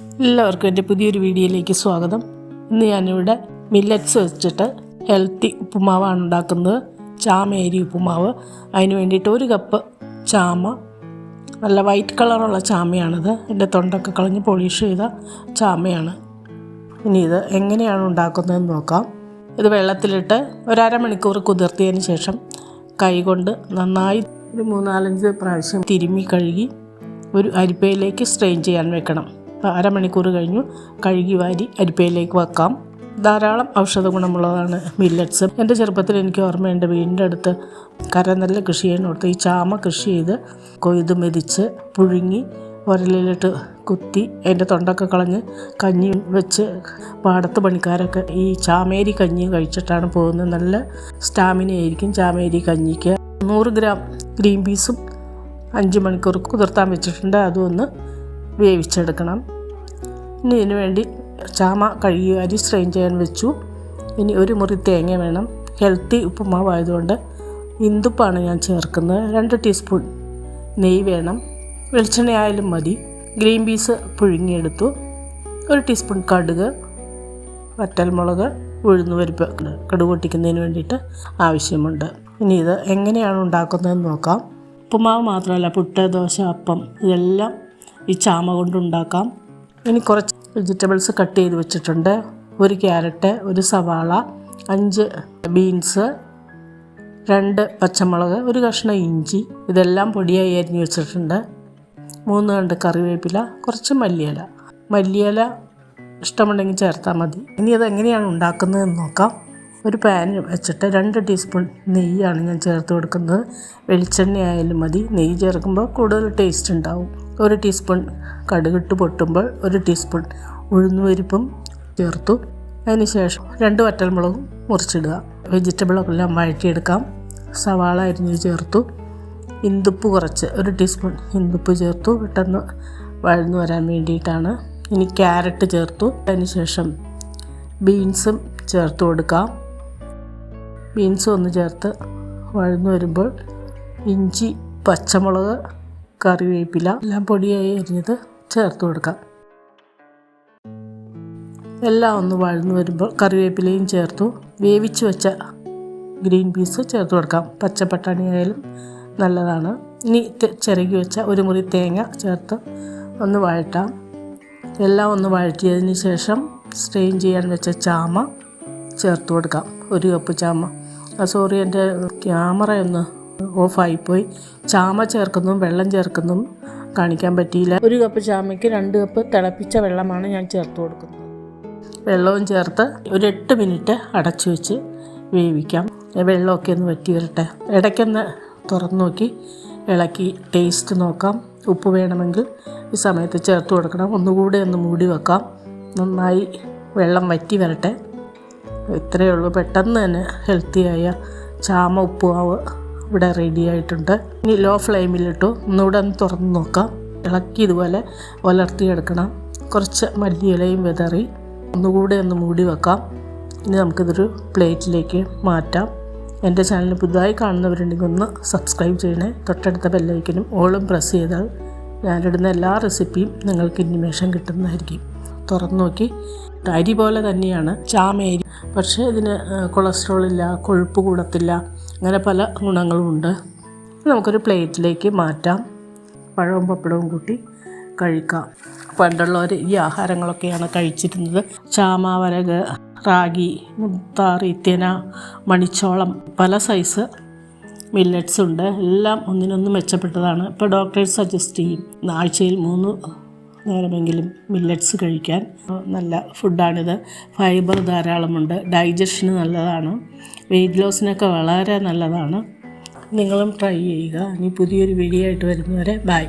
എല്ലാവർക്കും എന്റെ പുതിയൊരു വീഡിയോയിലേക്ക് സ്വാഗതം. ഇന്ന് ഞാനിവിടെ മില്ലറ്റ്സ് വെച്ചിട്ട് ഹെൽത്തി ഉപ്പുമാവാണ് ഉണ്ടാക്കുന്നത്. ചാമേരി ഉപ്പുമാവ്. അതിന് വേണ്ടിയിട്ട് ഒരു കപ്പ് ചാമ. നല്ല വൈറ്റ് കളറുള്ള ചാമയാണിത്. എന്റെ തൊണ്ടൊക്കെ കളഞ്ഞ് പോളിഷ് ചെയ്ത ചാമയാണ്. ഇനി ഇത് എങ്ങനെയാണ് ഉണ്ടാക്കുന്നതെന്ന് നോക്കാം. ഇത് വെള്ളത്തിലിട്ട് ഒരമണിക്കൂർ കുതിർത്തിയതിന് ശേഷം കൈകൊണ്ട് നന്നായി ഒരു മൂന്നാലഞ്ച് പ്രാവശ്യം തിരുമ്മി കഴുകി ഒരു അരിപ്പയിലേക്ക് സ്ട്രെയിൻ ചെയ്യാൻ വെക്കണം. അരമണിക്കൂർ കഴിഞ്ഞു. കഴുകി വാരി അരിപ്പയിലേക്ക് വെക്കാം. ധാരാളം ഔഷധ ഗുണമുള്ളതാണ് മില്ലറ്റ്സ്. എന്റെ ചെറുപ്പത്തിൽ എനിക്ക് ഓർമ്മയുണ്ട് വീടിന്റെ അടുത്ത് കരനെല്ല് കൃഷി ചെയ്യുന്നിടത്ത് ഈ ചാമ കൃഷി ചെയ്ത് കൊയ്ത് മെതിച്ച് പുഴുങ്ങി ഉരലിലിട്ട് കുത്തി അതിന്റെ തൊണ്ടൊക്കെ കളഞ്ഞ് കഞ്ഞി വെച്ച് പാടത്ത് പണിക്കാരൊക്കെ ഈ ചാമേരി കഞ്ഞി കഴിച്ചിട്ടാണ് പോകുന്നത്. നല്ല സ്റ്റാമിന ആയിരിക്കും ചാമേരി കഞ്ഞിക്ക്. നൂറ് ഗ്രാം ഗ്രീൻ പീസും അഞ്ച് മണിക്കൂർ കുതിർത്താൻ വെച്ചിട്ടുണ്ട്. അതും ഒന്ന് വേവിച്ചെടുക്കണം. ഇനി ഇതിന് വേണ്ടി ചാമ കഴുകി അരി സ്ട്രെയിൻ ചെയ്യാൻ വെച്ചു. ഇനി ഒരു മുറി തേങ്ങ വേണം. ഹെൽത്തി ഉപ്പുമാവായതുകൊണ്ട് ഇന്ദുപ്പാണ് ഞാൻ ചേർക്കുന്നത്. രണ്ട് ടീസ്പൂൺ നെയ്യ് വേണം. വെളിച്ചെണ്ണയായാലും മതി. ഗ്രീൻ പീസ് പുഴുങ്ങിയെടുത്തു. ഒരു ടീസ്പൂൺ കടുക് വറ്റൽമുളക് ഉഴുന്നുപരിപ്പ് കടുക് പൊട്ടിക്കുന്നതിന് വേണ്ടിയിട്ട് ആവശ്യമുണ്ട്. ഇനി ഇത് എങ്ങനെയാണ് ഉണ്ടാക്കുന്നതെന്ന് നോക്കാം. ഉപ്പുമാവ് മാത്രമല്ല പുട്ട് ദോശ അപ്പം ഇതെല്ലാം ഈ ചാമ കൊണ്ടുണ്ടാക്കാം ഇനി കുറച്ച് വെജിറ്റബിൾസ് കട്ട് ചെയ്ത് വെച്ചിട്ടുണ്ട്. ഒരു ക്യാരറ്റ് ഒരു സവാള അഞ്ച് ബീൻസ് രണ്ട് പച്ചമുളക് ഒരു കഷ്ണം ഇഞ്ചി. ഇതെല്ലാം പൊടിയായി അരിഞ്ഞ് വെച്ചിട്ടുണ്ട്. മൂന്ന് കണ്ട് കറിവേപ്പില കുറച്ച് മല്ലിയില. മല്ലിയില ഇഷ്ടമുണ്ടെങ്കിൽ ചേർത്താൽ മതി. ഇനി അത് എങ്ങനെയാണ് ഉണ്ടാക്കുന്നതെന്ന് നോക്കാം. ഒരു പാൻ വെച്ചിട്ട് രണ്ട് ടീസ്പൂൺ നെയ്യാണ് ഞാൻ ചേർത്ത് കൊടുക്കുന്നത്. വെളിച്ചെണ്ണ ആയാലും മതി. നെയ്യ് ചേർക്കുമ്പോൾ കൂടുതൽ ടേസ്റ്റ് ഉണ്ടാവും. ഒരു ടീസ്പൂൺ കടുകിട്ട് പൊട്ടുമ്പോൾ ഒരു ടീസ്പൂൺ ഉഴുന്നുപരിപ്പും ചേർത്തു. അതിനുശേഷം രണ്ട് വറ്റൽമുളകും മുറിച്ചിടുക. വെജിറ്റബിളൊക്കെ എല്ലാം വഴറ്റിയെടുക്കാം. സവാള അരിഞ്ഞ് ചേർത്തു. ഇന്ദുപ്പ് കുറച്ച് ഒരു ടീസ്പൂൺ ഇന്ദുപ്പ് ചേർത്തു. പെട്ടെന്ന് വഴന്നു വരാൻ വേണ്ടിയിട്ടാണ്. ഇനി ക്യാരറ്റ് ചേർത്തു. അതിനുശേഷം ബീൻസും ചേർത്ത് കൊടുക്കാം. ബീൻസും ഒന്ന് ചേർത്ത് വഴന്നു വരുമ്പോൾ ഇഞ്ചി പച്ചമുളക് കറിവേപ്പില എല്ലാം പൊടിയായി അരിഞ്ഞത് ചേർത്ത് കൊടുക്കാം. എല്ലാം ഒന്ന് വഴന്നു വരുമ്പോൾ കറിവേപ്പിലയും ചേർത്തു. വേവിച്ച് വെച്ച ഗ്രീൻ പീസ് ചേർത്ത് കൊടുക്കാം. പച്ചപ്പട്ടാണി ആയാലും നല്ലതാണ്. ഇനി ചിരകി വെച്ച ഒരു മുറി തേങ്ങ ചേർത്ത് ഒന്ന് വഴറ്റാം. എല്ലാം ഒന്ന് വഴറ്റിയതിന് ശേഷം സ്ട്രെയിൻ ചെയ്യാൻ വെച്ച ചാമ ചേർത്ത് കൊടുക്കാം. ഒരു കപ്പ് ചാമ. സോറി എന്റെ ക്യാമറ ഒന്ന് ഓഫായിപ്പോയി ചാമ ചേർക്കുന്നതും വെള്ളം ചേർക്കുന്നതും കാണിക്കാൻ പറ്റിയില്ല. ഒരു കപ്പ് ചാമയ്ക്ക് രണ്ട് കപ്പ് തിളപ്പിച്ച വെള്ളമാണ് ഞാൻ ചേർത്ത് കൊടുക്കുന്നത്. വെള്ളവും ചേർത്ത് ഒരു എട്ട് മിനിറ്റ് അടച്ചു വെച്ച് വേവിക്കാം. വെള്ളമൊക്കെ ഒന്ന് വറ്റി വരട്ടെ. ഇടയ്ക്കൊന്ന് തുറന്നു നോക്കി ഇളക്കി ടേസ്റ്റ് നോക്കാം. ഉപ്പ് വേണമെങ്കിൽ ഈ സമയത്ത് ചേർത്ത് കൊടുക്കണം. ഒന്നുകൂടെ ഒന്ന് മൂടി വെക്കാം. നന്നായി വെള്ളം വറ്റി വരട്ടെ. ഇത്രയേ ഉള്ളൂ. പെട്ടെന്ന് തന്നെ ഹെൽത്തിയായ ചാമ ഉപ്പുമാവ് ഇവിടെ റെഡി ആയിട്ടുണ്ട്. ഇനി ലോ ഫ്ലെയിമിലിട്ടു ഒന്നുകൂടെ ഒന്ന് തുറന്ന് നോക്കാം. ഇളക്കി ഇതുപോലെ ഉലർത്തിയെടുക്കണം കുറച്ച് മല്ലിയിലയും വിതറി ഒന്നുകൂടെ ഒന്ന് മൂടി വെക്കാം. ഇനി നമുക്കിതൊരു പ്ലേറ്റിലേക്ക് മാറ്റാം. എന്റെ ചാനൽ പുതുതായി കാണുന്നവരുണ്ടെങ്കിൽ ഒന്ന് സബ്സ്ക്രൈബ് ചെയ്യണേ. തൊട്ടടുത്ത ബെല്ലൈക്കനും ഓളും പ്രസ് ചെയ്താൽ ഞാനിടുന്ന എല്ലാ റെസിപ്പിയും നിങ്ങൾക്ക് ഇനിമേഷൻ കിട്ടുന്നതായിരിക്കും. തുറന്നു നോക്കി. അരി പോലെ തന്നെയാണ്. ചാമേരി. പക്ഷേ ഇതിന് കൊളസ്ട്രോൾ ഇല്ല കൊഴുപ്പ് കൂടത്തില്ല. അങ്ങനെ പല ഗുണങ്ങളുമുണ്ട്. നമുക്കൊരു പ്ലേറ്റിലേക്ക് മാറ്റാം. പഴവും പപ്പടവും കൂട്ടി കഴിക്കാം. പണ്ടുള്ളവർ ഈ ആഹാരങ്ങളൊക്കെയാണ് കഴിച്ചിരുന്നത്. ചാമ വരക് റാഗി മുത്താറി തേന മണിച്ചോളം പല സൈസ് മില്ലറ്റ്സ് ഉണ്ട്. എല്ലാം ഒന്നിനൊന്ന് മെച്ചപ്പെട്ടതാണ്. ഇപ്പോൾ ഡോക്ടേഴ്സ് സജസ്റ്റ് ചെയ്യും. ആഴ്ചയിൽ മൂന്ന് നേരമെങ്കിലും മില്ലറ്റ്സ് കഴിക്കാൻ. നല്ല ഫുഡാണിത്. ഫൈബർ ധാരാളമുണ്ട്. ഡൈജഷന് നല്ലതാണ്. വെയിറ്റ് ലോസിനൊക്കെ വളരെ നല്ലതാണ്. നിങ്ങളും ട്രൈ ചെയ്യുക. ഇനി പുതിയൊരു വീഡിയോ ആയിട്ട് വരുന്നവരെ ബൈ.